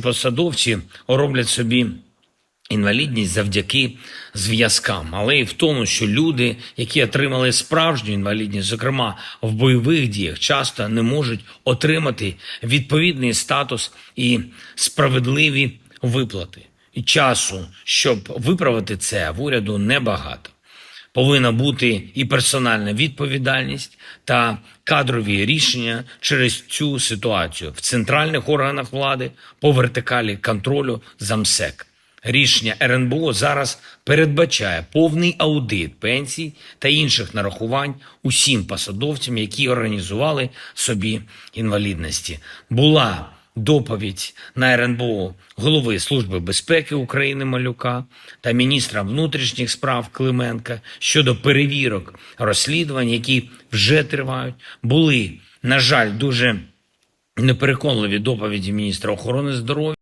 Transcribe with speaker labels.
Speaker 1: Посадовці роблять собі інвалідність завдяки зв'язкам, але і в тому, що люди, які отримали справжню інвалідність, зокрема в бойових діях, часто не можуть отримати відповідний статус і справедливі виплати. І часу, щоб виправити це, в уряду небагато. Повинна бути і персональна відповідальність та кадрові рішення через цю ситуацію в центральних органах влади по вертикалі контролю за МСЕК. Рішення РНБО зараз передбачає повний аудит пенсій та інших нарахувань усім посадовцям, які організували собі інвалідності. Була доповідь на РНБО голови Служби безпеки України Малюка та міністра внутрішніх справ Клименка щодо перевірок розслідувань, які вже тривають. Були, на жаль, дуже непереконливі доповіді міністра охорони здоров'я.